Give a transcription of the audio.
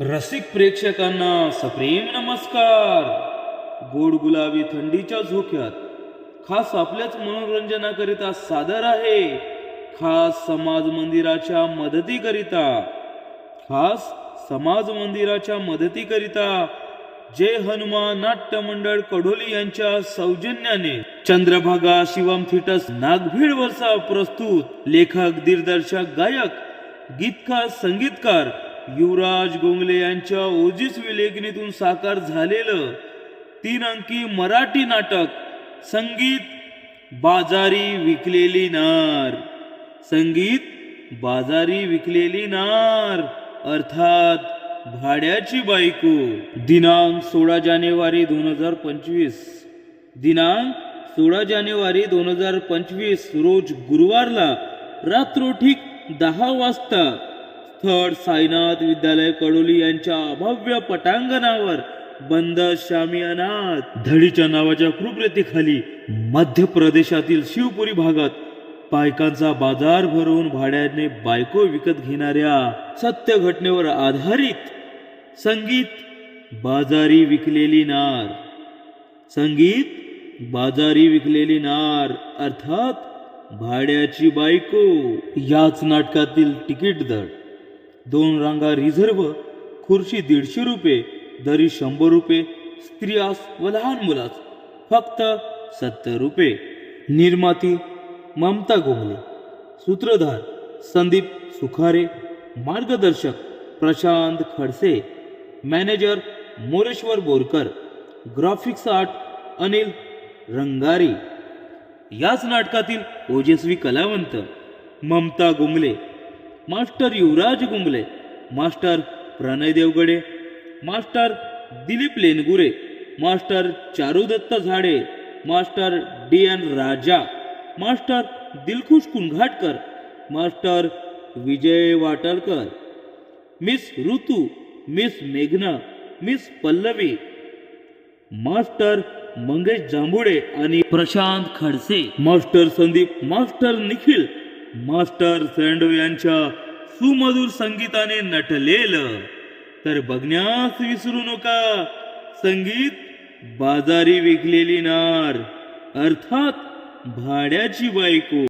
रसिक प्रेक्षकांना सप्रेम नमस्कार. गोड गुलाबी थंडीच्या झोक्यात खास आपल्याच मनोरंजनाकरिता सादर आहे. खास समाज मंदिराच्या मदतीकरिता खास समाज मंदिराच्या मदतीकरिता जय हनुमान नाट्य मंडळ कडोली यांच्या सौजन्याने चंद्रभागा शिवम थिटस नागभीड वरचा प्रस्तुत लेखक दिग्दर्शक गायक गीतकार संगीतकार युवराज गोंगले यांच्या ओजीस लेखणीतून साकार झालेलं तीन अंकी मराठी नाटक संगीत बाजारी विकलेली नार. संगीत बाजारी विकलेली नार अर्थात भाड्याची बायको. दिनांक सोळा जानेवारी दोन हजार पंचवीस. दिनांक सोळा जानेवारी दोन हजार पंचवीस रोज गुरुवारला रात्र ठीक दहा वाजता स्थळ साईनाथ विद्यालय कडोली यांच्या अभव्य पटांगणावर बंद शामियानात धडीच्या नावाच्या कृपरेतीखाली मध्य प्रदेशातील शिवपुरी भागात बायकांचा बाजार भरवून भाड्याने बायको विकत घेणाऱ्या सत्य घटनेवर आधारित संगीत बाजारी विकलेली नार. संगीत बाजारी विकलेली नार अर्थात भाड्याची बायको. याच नाटकातील तिकीट दर. दोन रांगा रिझर्व खुर्ची दीडशे रुपये दरी शंभर रुपये स्त्रियास व लहान मुलास फक्त सत्तर रुपये. निर्माती ममता गोंगले सूत्रधार संदीप सुखारे मार्गदर्शक Prashant Khadse manager Moreshwar Borkar graphics art Anil Rangari. याच नाटकातील ओजस्वी कलावंत Mamta Gongle master Yuvraj Gungle master Pranay Devgade master Dilip Lengure master Charudatt Zade master D N Raja master Dilkhush Kunghatkar master Vijay Watarkar miss Ritu miss मेघना miss Pallavi master Mangesh Jambhude आणि Prashant Khadse. Master Sandeep master Nikhil master Sendo यांच्या सुमधुर संगीताने नटलेलं. तर बघण्यास विसरू नका संगीत बाजारी विकलेली नार अर्थात भाड्याची बायको.